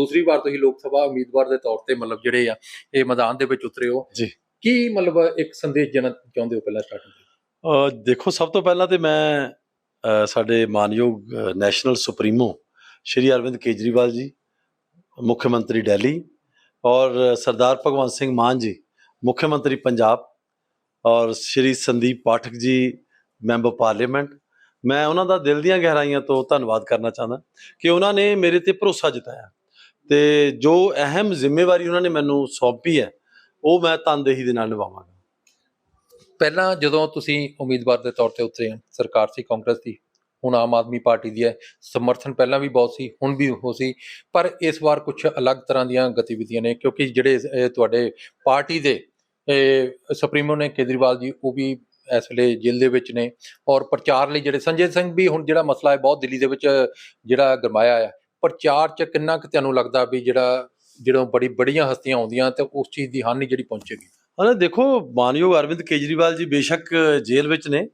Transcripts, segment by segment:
ਦੂਸਰੀ ਵਾਰ ਤੁਸੀਂ ਲੋਕ ਸਭਾ ਉਮੀਦਵਾਰ ਦੇ ਤੌਰ ਤੇ ਮਤਲਬ ਜਿਹੜੇ ਆ ਇਹ ਮੈਦਾਨ ਦੇ ਵਿੱਚ ਉਤਰੇ ਹੋ। ਜੀ। ਕੀ ਮਤਲਬ ਇੱਕ ਸੰਦੇਸ਼ ਦੇਣਾ ਚਾਹੁੰਦੇ ਹੋ ਪਹਿਲਾਂ ਸਟਾਰਟਿੰਗ ਦੇਖੋ ਸਭ ਤੋਂ ਪਹਿਲਾਂ ਤੇ ਮੈਂ ਸਾਡੇ ਮਾਨਯੋਗ ਨੈਸ਼ਨਲ ਸੁਪਰੀਮੋ ਸ਼੍ਰੀ ਅਰਵਿੰਦ ਕੇਜਰੀਵਾਲ ਜੀ ਮੁੱਖ ਮੰਤਰੀ ਦਿੱਲੀ ਔਰ ਸਰਦਾਰ ਭਗਵੰਤ ਸਿੰਘ ਮਾਨ ਜੀ ਮੁੱਖ ਮੰਤਰੀ ਪੰਜਾਬ ਔਰ ਸ਼੍ਰੀ ਸੰਦੀਪ ਪਾਠਕ ਜੀ ਮੈਂਬਰ ਪਾਰਲੀਮੈਂਟ। ਮੈਂ ਉਹਨਾਂ ਦਾ ਦਿਲ ਦੀਆਂ ਗਹਿਰਾਈਆਂ ਤੋਂ ਧੰਨਵਾਦ ਕਰਨਾ ਚਾਹੁੰਦਾ ਕਿ ਉਹਨਾਂ ਨੇ ਮੇਰੇ ਤੇ ਭਰੋਸਾ ਜਤਾਇਆ। ਤੇ ਜੋ ਅਹਿਮ ਜ਼ਿੰਮੇਵਾਰੀ ਉਹਨਾਂ ਨੇ ਮੈਨੂੰ ਸੌਂਪੀ ਹੈ, ਉਹ ਮੈਂ ਤਨਦੇਹੀ ਦੇ ਨਾਲ ਨਿਭਾਵਾਂਗਾ। ਪਹਿਲਾਂ ਜਦੋਂ ਤੁਸੀਂ ਉਮੀਦਵਾਰ ਦੇ ਤੌਰ ਤੇ ਉਤਰੇ ਸਰਕਾਰ ਸੀ, ਕਾਂਗਰਸ ਦੀ ਹੁਣ ਆਮ ਆਦਮੀ ਪਾਰਟੀ ਦੀ ਹੈ, ਸਮਰਥਨ ਪਹਿਲਾਂ ਵੀ ਬਹੁਤ ਸੀ, ਹੁਣ ਵੀ ਹੋ ਸੀ, ਪਰ ਇਸ ਵਾਰ ਕੁਝ ਅਲੱਗ ਤਰ੍ਹਾਂ ਦੀਆਂ ਗਤੀਵਿਧੀਆਂ ਨੇ, ਕਿਉਂਕਿ ਜਿਹੜੇ ਤੁਹਾਡੇ ਪਾਰਟੀ ਦੇ ਸੁਪਰੀਮੋ ਨੇ, ਕੇਜਰੀਵਾਲ ਜੀ, ਉਹ ਵੀ ਇਸ ਵੇਲੇ ਜੇਲ੍ਹ ਦੇ ਵਿੱਚ ਨੇ, ਔਰ ਪ੍ਰਚਾਰ ਲਈ ਜਿਹੜੇ, ਸੰਜੇ ਸਿੰਘ ਵੀ ਹੁਣ ਜਿਹੜਾ ਮਸਲਾ ਹੈ, ਬਹੁਤ ਦਿੱਲੀ ਦੇ ਵਿੱਚ ਜਿਹੜਾ ਗਰਮਾਇਆ ਹੈ ਪ੍ਰਚਾਰ ਚ ਕਿੰਨਾ ਕੁ ਤੁਹਾਨੂੰ ਲੱਗਦਾ ਵੀ ਜਿਹੜਾ ਜਦੋਂ ਬੜੀ, ਬੜੀਆਂ ਹਸਤੀਆਂ ਆਉਂਦੀਆਂ ਤੇ ਉਸ ਚੀਜ਼ ਦੀ ਹਾਨੀ ਜਿਹੜੀ ਪਹੁੰਚੇਗੀ? ਹਾਂ ਦੇਖੋ, ਮਾਨਯੋਗ ਅਰਵਿੰਦ ਕੇਜਰੀਵਾਲ ਜੀ ਬੇਸ਼ੱਕ ਜੇਲ੍ਹ ਵਿੱਚ ਨੇ,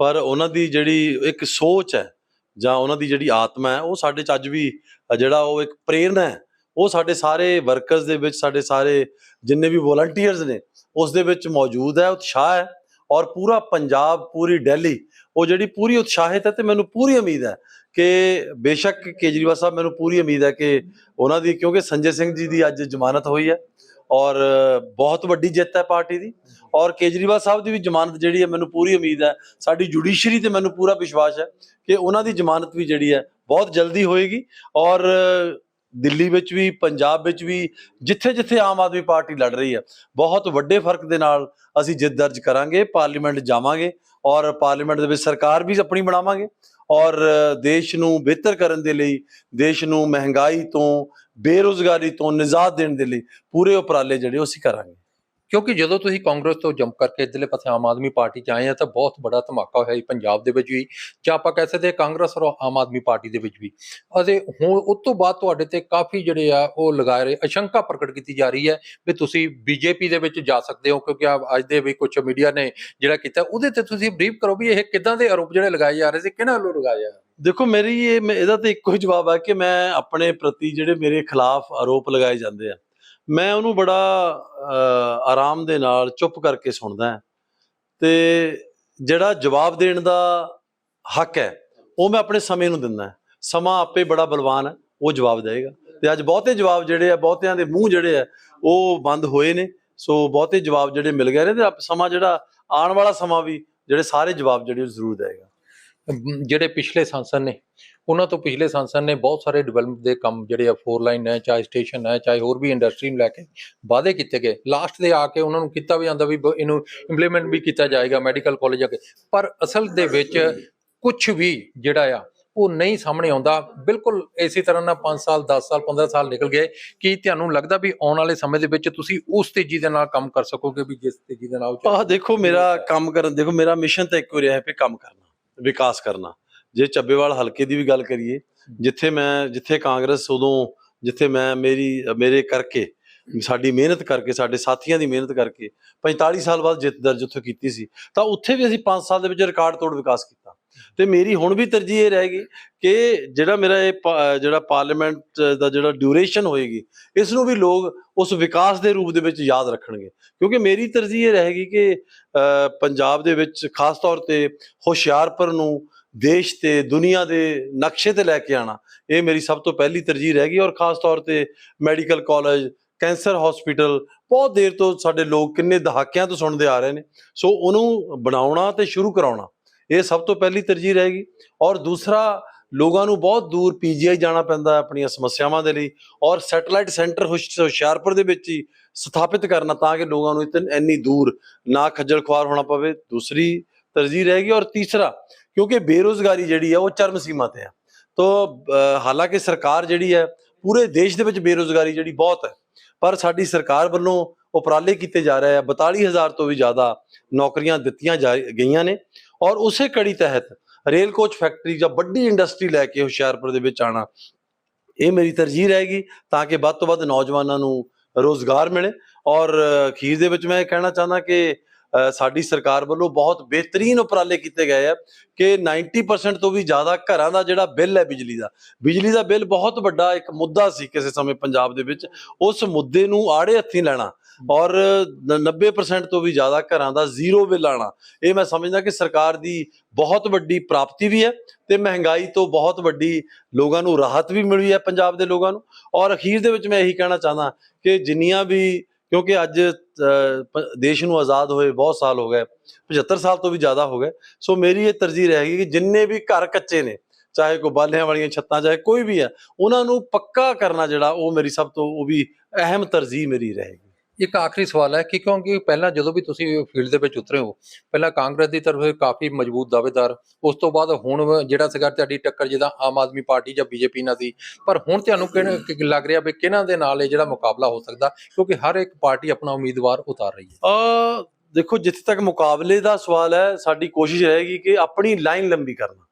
ਪਰ ਉਹਨਾਂ ਦੀ ਜਿਹੜੀ ਇੱਕ ਸੋਚ ਹੈ ਜਾਂ ਉਹਨਾਂ ਦੀ ਜਿਹੜੀ ਆਤਮਾ ਹੈ, ਉਹ ਸਾਡੇ ਚ ਅੱਜ ਵੀ, ਜਿਹੜਾ ਉਹ ਇੱਕ ਪ੍ਰੇਰਣਾ ਹੈ, ਉਹ ਸਾਡੇ ਸਾਰੇ ਵਰਕਰਸ ਦੇ ਵਿੱਚ, ਸਾਡੇ ਸਾਰੇ ਜਿੰਨੇ ਵੀ ਵੋਲੰਟੀਅਰਸ ਨੇ, ਉਸ ਦੇ ਵਿੱਚ ਮੌਜੂਦ ਹੈ, ਉਤਸ਼ਾਹ ਹੈ ਔਰ ਪੂਰਾ ਪੰਜਾਬ, ਪੂਰੀ ਦਿੱਲੀ ਉਹ ਜਿਹੜੀ ਪੂਰੀ ਉਤਸ਼ਾਹਿਤ ਹੈ ਤੇ ਮੈਨੂੰ ਪੂਰੀ ਉਮੀਦ ਹੈ ਕਿ ਬੇਸ਼ੱਕ ਕੇਜਰੀਵਾਲ ਸਾਹਿਬ, ਮੈਨੂੰ ਪੂਰੀ ਉਮੀਦ ਹੈ ਕਿ ਉਹਨਾਂ ਦੀ, ਕਿਉਂਕਿ ਸੰਜੇ ਸਿੰਘ ਜੀ ਦੀ ਅੱਜ ਜ਼ਮਾਨਤ ਹੋਈ ਹੈ ਔਰ ਬਹੁਤ ਵੱਡੀ ਜਿੱਤ ਹੈ ਪਾਰਟੀ ਦੀ ਔਰ ਕੇਜਰੀਵਾਲ ਸਾਹਿਬ ਦੀ ਵੀ ਜ਼ਮਾਨਤ ਜਿਹੜੀ ਹੈ, ਮੈਨੂੰ ਪੂਰੀ ਉਮੀਦ ਹੈ, ਸਾਡੀ ਜੁਡੀਸ਼ਰੀ ਤੇ ਮੈਨੂੰ ਪੂਰਾ ਵਿਸ਼ਵਾਸ ਹੈ ਕਿ ਉਹਨਾਂ ਦੀ ਜ਼ਮਾਨਤ ਵੀ ਜਿਹੜੀ ਹੈ, ਬਹੁਤ ਜਲਦੀ ਹੋਏਗੀ ਔਰ ਦਿੱਲੀ ਵਿੱਚ ਵੀ, ਪੰਜਾਬ ਵਿੱਚ ਵੀ, ਜਿੱਥੇ ਜਿੱਥੇ ਆਮ ਆਦਮੀ ਪਾਰਟੀ ਲੜ ਰਹੀ ਹੈ, ਬਹੁਤ ਵੱਡੇ ਫ਼ਰਕ ਦੇ ਨਾਲ ਅਸੀਂ ਜਿੱਤ ਦਰਜ ਕਰਾਂਗੇ, ਪਾਰਲੀਮੈਂਟ ਜਾਵਾਂਗੇ ਔਰ ਪਾਰਲੀਮੈਂਟ ਦੇ ਵਿੱਚ ਸਰਕਾਰ ਵੀ ਆਪਣੀ ਬਣਾਵਾਂਗੇ ਔਰ ਦੇਸ਼ ਨੂੰ ਬਿਹਤਰ ਕਰਨ ਦੇ ਲਈ, ਦੇਸ਼ ਨੂੰ ਮਹਿੰਗਾਈ ਤੋਂ, ਬੇਰੁਜ਼ਗਾਰੀ ਤੋਂ ਨਿਜਾਤ ਦੇਣ ਦੇ ਲਈ ਪੂਰੇ ਉਪਰਾਲੇ ਜਿਹੜੇ ਉਹ ਅਸੀਂ ਕਰਾਂਗੇ। ਕਿਉਂਕਿ ਜਦੋਂ ਤੁਸੀਂ ਕਾਂਗਰਸ ਤੋਂ ਜੰਪ ਕਰਕੇ ਇਧਰਲੇ ਪਾਸੇ ਆਮ ਆਦਮੀ ਪਾਰਟੀ ਚ ਆਏ ਆ, ਤਾਂ ਬਹੁਤ ਬੜਾ ਧਮਾਕਾ ਹੋਇਆ ਸੀ ਪੰਜਾਬ ਦੇ ਵਿੱਚ ਵੀ, ਜਾਂ ਆਪਾਂ ਕਹਿ ਸਕਦੇ ਹਾਂ ਕਾਂਗਰਸ ਔਰ ਆਮ ਆਦਮੀ ਪਾਰਟੀ ਦੇ ਵਿੱਚ ਵੀ। ਅਤੇ ਹੁਣ ਉਸ ਤੋਂ ਬਾਅਦ ਤੁਹਾਡੇ ਤੇ ਕਾਫੀ ਜਿਹੜੇ ਆ, ਉਹ ਲਗਾਏ ਰਹੇ ਅਸ਼ੰਕਾ ਪ੍ਰਗਟ ਕੀਤੀ ਜਾ ਰਹੀ ਹੈ ਵੀ ਤੁਸੀਂ ਬੀਜੇਪੀ ਦੇ ਵਿੱਚ ਜਾ ਸਕਦੇ ਹੋ, ਕਿਉਂਕਿ ਅੱਜ ਦੇ ਵੀ ਕੁਝ ਮੀਡੀਆ ਨੇ ਜਿਹੜਾ ਕੀਤਾ, ਉਹਦੇ ਤੇ ਤੁਸੀਂ ਬਰੀਫ ਕਰੋ ਵੀ ਇਹ ਕਿਦਾਂ ਦੇ ਆਰੋਪ ਜਿਹੜੇ ਲਗਾਏ ਜਾ ਰਹੇ ਸੀ, ਕਿਹਨਾਂ ਵੱਲੋਂ ਲਗਾਏ ਜਾ ਰਹੇ ਦੇਖੋ, ਮੇਰੀ ਇਹ, ਮੈਂ- ਇਹਦਾ ਤੇ ਇੱਕੋ ਹੀ ਜਵਾਬ ਆ ਕਿ ਮੈਂ ਆਪਣੇ ਪ੍ਰਤੀ ਜਿਹੜੇ ਮੇਰੇ ਖਿਲਾਫ ਆਰੋਪ ਲਗਾਏ ਜਾਂਦੇ ਆ। ਮੈਂ ਉਹਨੂੰ ਬੜਾ ਆਰਾਮ ਦੇ ਨਾਲ ਚੁੱਪ ਕਰਕੇ ਸੁਣਦਾ ਹਾਂ ਤੇ ਜਿਹੜਾ ਜਵਾਬ ਦੇਣ ਦਾ ਹੱਕ ਹੈ, ਉਹ ਮੈਂ ਆਪਣੇ ਸਮੇਂ ਨੂੰ ਦਿੰਦਾ ਸਮਾਂ ਆਪੇ ਬੜਾ ਬਲਵਾਨ ਹੈ, ਉਹ ਜਵਾਬ ਦੇਗਾ ਤੇ ਅੱਜ ਬਹੁਤੇ ਜਵਾਬ ਜਿਹੜੇ ਆ, ਬਹੁਤਿਆਂ ਦੇ ਮੂੰਹ ਜਿਹੜੇ ਆ, ਉਹ ਬੰਦ ਹੋਏ ਨੇ। ਸੋ ਬਹੁਤੇ ਜਵਾਬ ਜਿਹੜੇ ਮਿਲ ਗਏ ਨੇ ਤੇ ਸਮਾਂ ਜਿਹੜਾ ਆਉਣ ਵਾਲਾ ਸਮਾਂ ਵੀ, ਜਿਹੜੇ ਸਾਰੇ ਜਵਾਬ ਜਿਹੜੇ ਉਹ ਜ਼ਰੂਰ ਦੇਗਾ ਜਿਹੜੇ ਪਿਛਲੇ ਸੰਸਦ ਨੇ ਉਹਨਾਂ ਤੋਂ ਪਿਛਲੇ ਸੰਸਦ ਨੇ ਬਹੁਤ ਸਾਰੇ ਡਿਵੈਲਪਮੈਂਟ ਦੇ ਕੰਮ ਜਿਹੜੇ ਆ ਫੋਰ ਲਾਈਨ ਹੈ ਚਾਹੇ ਸਟੇਸ਼ਨ ਹੈ ਚਾਹੇ ਹੋਰ ਵੀ ਇੰਡਸਟਰੀ ਨੂੰ ਲੈ ਕੇ ਵਾਅਦੇ ਕੀਤੇ ਗਏ। ਲਾਸਟ ਦੇ ਆ ਕੇ ਉਹਨਾਂ ਨੂੰ ਕੀਤਾ ਵੀ ਜਾਂਦਾ ਵੀ ਇਹਨੂੰ ਇੰਪਲੀਮੈਂਟ ਵੀ ਕੀਤਾ ਜਾਏਗਾ ਮੈਡੀਕਲ ਕਾਲਜ ਆ ਕੇ ਪਰ ਅਸਲ ਦੇ ਵਿੱਚ ਕੁਝ ਵੀ ਜਿਹੜਾ ਆ ਉਹ ਨਹੀਂ ਸਾਹਮਣੇ ਆਉਂਦਾ। ਬਿਲਕੁਲ ਇਸੇ ਤਰ੍ਹਾਂ ਨਾਲ 5 ਸਾਲ 10 ਸਾਲ 15 ਸਾਲ ਨਿਕਲ ਗਏ ਕੀ ਤੁਹਾਨੂੰ ਲੱਗਦਾ ਵੀ ਆਉਣ ਵਾਲੇ ਸਮੇਂ ਦੇ ਵਿੱਚ ਤੁਸੀਂ ਉਸ ਤੇਜ਼ੀ ਦੇ ਨਾਲ ਕੰਮ ਕਰ ਸਕੋਗੇ ਵੀ ਜਿਸ ਤੇਜ਼ੀ ਦੇ ਨਾਲ ਆਹ ਦੇਖੋ ਮੇਰਾ ਕੰਮ ਕਰਨ ਦੇਖੋ ਮੇਰਾ ਮਿਸ਼ਨ ਤਾਂ ਇੱਕੋ ਰਿਹਾ ਹੈ ਕਿ ਕੰਮ ਕਰਨਾ ਵਿਕਾਸ ਕਰਨਾ। ਜੇ ਚੱਬੇਵਾਲ ਹਲਕੇ ਦੀ ਵੀ ਗੱਲ ਕਰੀਏ, ਜਿੱਥੇ ਮੈਂ, ਜਿੱਥੇ ਕਾਂਗਰਸ ਉਦੋਂ, ਜਿੱਥੇ ਮੈਂ ਮੇਰੀ, ਮੇਰੇ ਕਰਕੇ, ਸਾਡੀ ਮਿਹਨਤ ਕਰਕੇ, ਸਾਡੇ ਸਾਥੀਆਂ ਦੀ ਮਿਹਨਤ ਕਰਕੇ 45 ਸਾਲ ਬਾਅਦ ਜਿੱਤ ਦਰਜ ਉੱਥੇ ਕੀਤੀ ਸੀ, ਤਾਂ ਉੱਥੇ ਵੀ ਅਸੀਂ 5 ਸਾਲ ਦੇ ਵਿੱਚ ਰਿਕਾਰਡ ਤੋੜ ਵਿਕਾਸ ਕੀਤਾ। ਤੇ ਮੇਰੀ ਹੁਣ ਵੀ ਤਰਜੀਹ ਇਹ ਰਹੇਗੀ ਕਿ ਜਿਹੜਾ ਮੇਰਾ ਇਹ ਪਾ- ਜਿਹੜਾ ਪਾਰਲੀਮੈਂਟ ਦਾ ਜਿਹੜਾ ਡਿਊਰੇਸ਼ਨ ਹੋਏਗੀ, ਇਸ ਨੂੰ ਵੀ ਲੋਕ ਉਸ ਵਿਕਾਸ ਦੇ ਰੂਪ ਦੇ ਵਿੱਚ ਯਾਦ ਰੱਖਣਗੇ। ਕਿਉਂਕਿ ਮੇਰੀ ਤਰਜੀਹ ਇਹ ਰਹੇਗੀ ਕਿ ਪੰਜਾਬ ਦੇ ਵਿੱਚ ਖਾਸ ਤੌਰ ਤੇ ਹੁਸ਼ਿਆਰਪੁਰ ਨੂੰ ਦੇਸ਼ ਤੇ ਦੁਨੀਆ ਦੇ ਨਕਸ਼ੇ ਤੇ ਲੈ ਕੇ ਆਣਾ, ਇਹ ਮੇਰੀ ਸਭ ਤੋਂ ਪਹਿਲੀ ਤਰਜੀਹ ਰਹੇਗੀ ਔਰ ਖਾਸ ਤੌਰ ਤੇ ਮੈਡੀਕਲ ਕਾਲਜ, ਕੈਂਸਰ ਹਸਪੀਟਲ, ਬਹੁਤ ਦੇਰ ਤੋਂ ਸਾਡੇ ਲੋਕ ਕਿੰਨੇ ਦਹਾਕਿਆਂ ਤੋਂ ਸੁਣਦੇ ਆ ਰਹੇ ਨੇ। ਸੋ ਉਹਨੂੰ ਬਣਾਉਣਾ ਤੇ ਸ਼ੁਰੂ ਕਰਾਉਣਾ, ਇਹ ਸਭ ਤੋਂ ਪਹਿਲੀ ਤਰਜੀਹ ਰਹੇਗੀ ਔਰ ਦੂਸਰਾ, ਲੋਕਾਂ ਨੂੰ ਬਹੁਤ ਦੂਰ ਪੀਜੀਆਈ ਜਾਣਾ ਪੈਂਦਾ ਹੈ ਆਪਣੀਆਂ ਸਮੱਸਿਆਵਾਂ ਦੇ ਲਈ ਔਰ ਸੈਟਲਾਈਟ ਸੈਂਟਰ ਹੁਸ਼- ਹੁਸ਼ਿਆਰਪੁਰ ਦੇ ਵਿੱਚ ਹੀ ਸਥਾਪਿਤ ਕਰਨਾ ਤਾਂ ਕਿ ਲੋਕਾਂ ਨੂੰ ਇਤਨ, ਇੰਨੀ ਦੂਰ ਨਾ ਖੱਜਲ ਖੁਆਰ ਹੋਣਾ ਪਵੇ। ਦੂਸਰੀ ਤਰਜੀਹ ਰਹੇਗੀ ਔਰ ਤੀਸਰਾ ਕਿਉਂਕਿ ਬੇਰੋਜ਼ਗਾਰੀ ਜਿਹੜੀ ਹੈ ਉਹ ਚਰਮ ਸੀਮਾ ਤੇ ਹੈ ਤੋਂ ਹਾਲਾਂਕਿ ਸਰਕਾਰ ਜਿਹੜੀ ਹੈ ਪੂਰੇ ਦੇਸ਼ ਦੇ ਵਿੱਚ ਬੇਰੋਜ਼ਗਾਰੀ ਜਿਹੜੀ ਬਹੁਤ ਹੈ ਪਰ ਸਾਡੀ ਸਰਕਾਰ ਵੱਲੋਂ ਉਪਰਾਲੇ ਕੀਤੇ ਜਾ ਰਹੇ ਆ। 42000 ਤੋਂ ਵੀ ਜ਼ਿਆਦਾ ਨੌਕਰੀਆਂ ਦਿੱਤੀਆਂ ਜਾ ਗਈਆਂ ਨੇ। ਔਰ ਉਸੇ ਕੜੀ ਤਹਿਤ ਰੇਲ ਕੋਚ ਫੈਕਟਰੀ ਜਾਂ ਵੱਡੀ ਇੰਡਸਟਰੀ ਲੈ ਕੇ ਹੁਸ਼ਿਆਰਪੁਰ ਦੇ ਵਿੱਚ ਆਣਾ, ਇਹ ਮੇਰੀ ਤਰਜੀਹ ਰਹੇਗੀ ਤਾਂ ਕਿ ਵੱਧ ਤੋਂ ਵੱਧ ਨੌਜਵਾਨਾਂ ਨੂੰ ਰੋਜ਼ਗਾਰ ਮਿਲੇ। ਔਰ ਖੀਰ ਦੇ ਵਿੱਚ ਮੈਂ ਇਹ ਕਹਿਣਾ ਚਾਹੁੰਦਾ ਕਿ ਸਾਡੀ ਸਰਕਾਰ ਵੱਲੋਂ ਬਹੁਤ ਬਿਹਤਰੀਨ ਉਪਰਾਲੇ ਕੀਤੇ ਗਏ ਆ ਕਿ 90% ਤੋਂ ਵੀ ਜ਼ਿਆਦਾ ਘਰਾਂ ਦਾ ਜਿਹੜਾ ਬਿੱਲ ਹੈ ਬਿਜਲੀ ਦਾ ਬਿਜਲੀ ਦਾ ਬਿੱਲ ਬਹੁਤ ਵੱਡਾ ਇੱਕ ਮੁੱਦਾ ਸੀ ਕਿਸੇ ਸਮੇਂ ਪੰਜਾਬ ਦੇ ਵਿੱਚ, ਉਸ ਮੁੱਦੇ ਨੂੰ ਆੜੇ ਹੱਥੀਂ ਲੈਣਾ ਔਰ ਨ- 90% ਤੋਂ ਵੀ ਜ਼ਿਆਦਾ ਘਰਾਂ ਦਾ ਜ਼ੀਰੋ ਬਿੱਲ ਆਣਾ, ਇਹ ਮੈਂ ਸਮਝਦਾ ਕਿ ਸਰਕਾਰ ਦੀ ਬਹੁਤ ਵੱਡੀ ਪ੍ਰਾਪਤੀ ਵੀ ਹੈ ਤੇ ਮਹਿੰਗਾਈ ਤੋਂ ਬਹੁਤ ਵੱਡੀ ਲੋਕਾਂ ਨੂੰ ਰਾਹਤ ਵੀ ਮਿਲੀ ਹੈ ਪੰਜਾਬ ਦੇ ਲੋਕਾਂ ਨੂੰ ਔਰ ਅਖੀਰ ਦੇ ਵਿੱਚ ਮੈਂ ਇਹੀ ਕਹਿਣਾ ਚਾਹੁੰਦਾ ਕਿ ਜਿੰਨੀਆਂ ਵੀ ਕਿਉਂਕਿ ਅੱਜ ਪ- ਦੇਸ਼ ਨੂੰ ਆਜ਼ਾਦ ਹੋਏ ਬਹੁਤ ਸਾਲ ਹੋ ਗਏ 75 ਸਾਲ ਤੋਂ ਵੀ ਜ਼ਿਆਦਾ ਹੋ ਗਏ। ਸੋ ਮੇਰੀ ਇਹ ਤਰਜੀਹ ਰਹੇਗੀ ਕਿ ਜਿੰਨੇ ਵੀ ਘਰ ਕੱਚੇ ਨੇ, ਚਾਹੇ ਕੋ ਬਾਲਿਆਂ ਵਾਲੀਆਂ ਛੱਤਾਂ, ਚਾਹੇ ਕੋਈ ਵੀ ਹੈ, ਉਹਨਾਂ ਨੂੰ ਪੱਕਾ ਕਰਨਾ ਜਿਹੜਾ ਉਹ ਮੇਰੀ ਸਭ ਤੋਂ, ਉਹ ਵੀ ਅਹਿਮ ਤਰਜੀਹ ਮੇਰੀ ਰਹੇਗੀ ਇੱਕ ਆਖਰੀ ਸਵਾਲ ਹੈ ਕਿ ਕਿਉਂਕਿ ਪਹਿਲਾਂ ਜਦੋਂ ਵੀ ਤੁਸੀਂ ਫੀਲਡ ਦੇ ਵਿੱਚ ਉਤਰੇ ਹੋ, ਪਹਿਲਾਂ ਕਾਂਗਰਸ ਦੀ ਤਰਫ ਕਾਫੀ ਮਜ਼ਬੂਤ ਦਾਅਵੇਦਾਰ, ਉਸ ਤੋਂ ਬਾਅਦ ਹੁਣ ਜਿਹੜਾ ਸੀਗਾ ਤੁਹਾਡੀ ਟੱਕਰ ਜਿਹਦਾ ਆਮ ਆਦਮੀ ਪਾਰਟੀ ਜਾਂ ਬੀਜੇਪੀ ਨਾਲ ਸੀ ਪਰ ਹੁਣ ਤੁਹਾਨੂੰ ਕਿ ਲੱਗ ਰਿਹਾ ਵੀ ਕਿਹਨਾਂ ਦੇ ਨਾਲ ਇਹ ਜਿਹੜਾ ਮੁਕਾਬਲਾ ਹੋ ਸਕਦਾ, ਕਿਉਂਕਿ ਹਰ ਇੱਕ ਪਾਰਟੀ ਆਪਣਾ ਉਮੀਦਵਾਰ ਉਤਾਰ ਰਹੀ ਹੈ? ਅ ਦੇਖੋ ਜਿੱਥੇ ਤੱਕ ਮੁਕਾਬਲੇ ਦਾ ਸਵਾਲ ਹੈ, ਸਾਡੀ ਕੋਸ਼ਿਸ਼ ਰਹੇਗੀ ਕਿ ਆਪਣੀ ਲਾਈਨ ਲੰਬੀ ਕਰਨਾ,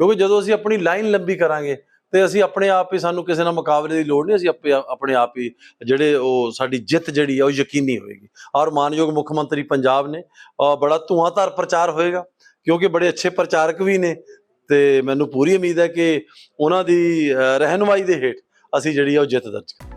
ਕਿਉਂਕਿ ਜਦੋਂ ਅਸੀਂ ਆਪਣੀ ਲਾਈਨ ਲੰਬੀ ਕਰਾਂਗੇ ਤੇ ਅਸੀਂ ਆਪਣੇ ਆਪ ਹੀ ਸਾਨੂੰ ਕਿਸੇ ਨਾਲ ਮੁਕਾਬਲੇ ਦੀ ਲੋੜ ਨਹੀਂ ਅਸੀਂ ਆਪੇ ਆਪਣੇ ਆਪ ਹੀ ਜਿਹੜੇ ਉਹ ਸਾਡੀ ਜਿੱਤ ਜਿਹੜੀ ਆ ਉਹ ਯਕੀਨੀ ਹੋਏਗੀ। ਔਰ ਮਾਨਯੋਗ ਮੁੱਖ ਮੰਤਰੀ ਪੰਜਾਬ ਨੇ ਅ, ਬੜਾ ਧੂਆਂਧਾਰ ਪ੍ਰਚਾਰ ਹੋਏਗਾ ਕਿਉਂਕਿ ਬੜੇ ਅੱਛੇ ਪ੍ਰਚਾਰਕ ਵੀ ਨੇ ਤੇ ਮੈਨੂੰ ਪੂਰੀ ਉਮੀਦ ਹੈ ਕਿ ਉਹਨਾਂ ਦੀ ਅ, ਦੇ ਹੇਠ ਅਸੀਂ ਜਿਹੜੀ ਆ ਉਹ ਜਿੱਤ ਦਰਜ ਕਰਾਂਗੇ।